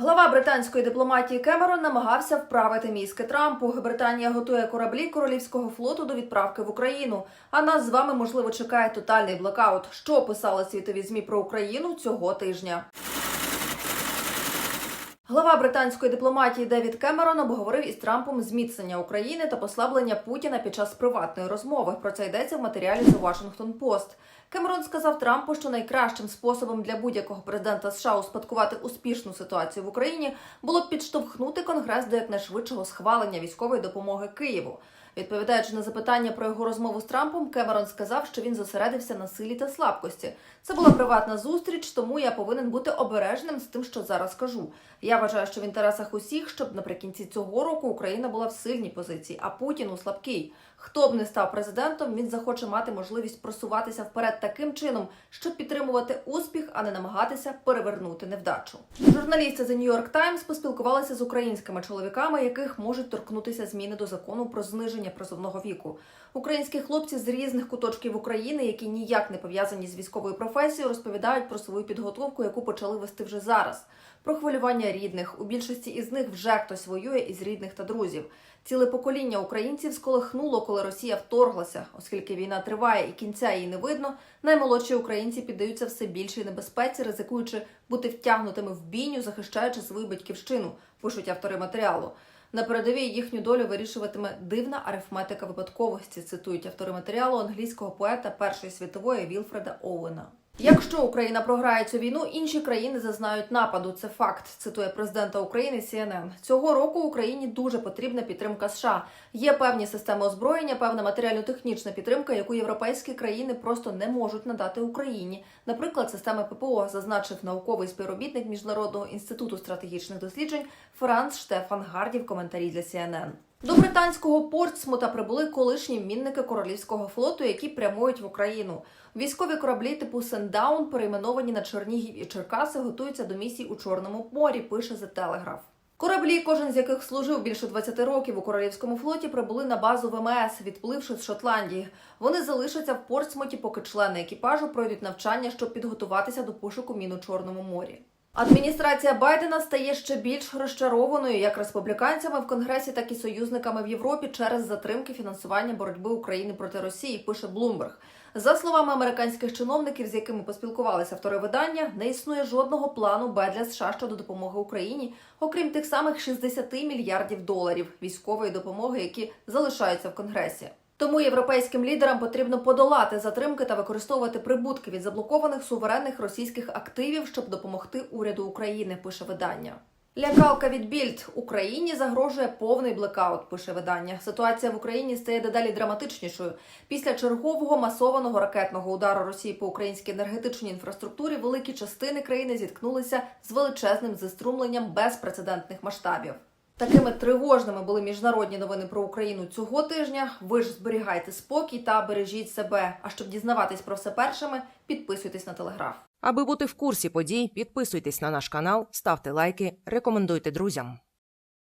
Глава британської дипломатії Кемерон намагався вправити мізки Трампу. Британія готує кораблі королівського флоту до відправки в Україну. А нас з вами можливо чекає тотальний блокаут. Що писали світові змі про Україну цього тижня? Глава британської дипломатії Девід Кемерон обговорив із Трампом зміцнення України та послаблення Путіна під час приватної розмови. Про це йдеться в матеріалі The Washington Post. Кемерон сказав Трампу, що найкращим способом для будь-якого президента США успадкувати успішну ситуацію в Україні було б підштовхнути Конгрес до якнайшвидшого схвалення військової допомоги Києву. Відповідаючи на запитання про його розмову з Трампом, Кемерон сказав, що він зосередився на силі та слабкості. Це була приватна зустріч, тому я повинен бути обережним з тим, що зараз кажу. Я вважаю, що в інтересах усіх, щоб наприкінці цього року Україна була в сильній позиції, а Путін у слабкій. Хто б не став президентом, він захоче мати можливість просуватися вперед таким чином, щоб підтримувати успіх, а не намагатися перевернути невдачу. Журналісти The New York Times поспілкувалися з українськими чоловіками, яких можуть торкнутися зміни до закону про зниження призовного віку. Українські хлопці з різних куточків України, які ніяк не пов'язані з військовою професією, розповідають про свою підготовку, яку почали вести вже зараз. Про хвилювання рідних у більшості із них вже хтось воює із рідних та друзів. Ціле покоління українців сколихнуло, коли Росія вторглася, оскільки війна триває і кінця її не видно. Наймолодші українці піддаються все більшій небезпеці, ризикуючи бути втягнутими в бійню, захищаючи свою батьківщину, пишуть автори матеріалу. На передовій їхню долю вирішуватиме дивна арифметика випадковості. Цитують автори матеріалу англійського поета Першої світової Вілфреда Оуена. Якщо Україна програє цю війну, інші країни зазнають нападу. Це факт. Цитує президента України CNN. Цього року Україні дуже потрібна підтримка США. Є певні системи озброєння, певна матеріально-технічна підтримка, яку європейські країни просто не можуть надати Україні. Наприклад, системи ППО зазначив науковий співробітник міжнародного інституту стратегічних досліджень Франц Штефан Гарді в коментарі для CNN. До британського Портсмута прибули колишні мінники королівського флоту, які прямують в Україну. Військові кораблі типу Сендаун, перейменовані на Чернігів і Черкаси, готуються до місій у Чорному морі. Пише The Telegraph. Кораблі, кожен з яких служив більше 20 років у королівському флоті, прибули на базу ВМС, відпливши з Шотландії. Вони залишаться в Портсмуті, поки члени екіпажу пройдуть навчання, щоб підготуватися до пошуку мін у Чорному морі. Адміністрація Байдена стає ще більш розчарованою як республіканцями в Конгресі, так і союзниками в Європі через затримки фінансування боротьби України проти Росії. Пише Блумберг. За словами американських чиновників, з якими поспілкувалися автори видання, не існує жодного плану Б для США щодо допомоги Україні, окрім тих самих 60 мільярдів доларів військової допомоги, які залишаються в Конгресі. Тому європейським лідерам потрібно подолати затримки та використовувати прибутки від заблокованих суверенних російських активів, щоб допомогти уряду України. Пише видання. Лякалка від Більд Україні загрожує повний блекаут. Пише видання. Ситуація в Україні стає дедалі драматичнішою. Після чергового масованого ракетного удару Росії по українській енергетичній інфраструктурі великі частини країни зіткнулися з величезним зеструмленням безпрецедентних масштабів. Такими тривожними були міжнародні новини про Україну цього тижня. Ви ж зберігайте спокій та бережіть себе. А щоб дізнаватись про все першими, підписуйтесь на телеграф. Аби бути в курсі подій, підписуйтесь на наш канал, ставте лайки, рекомендуйте друзям.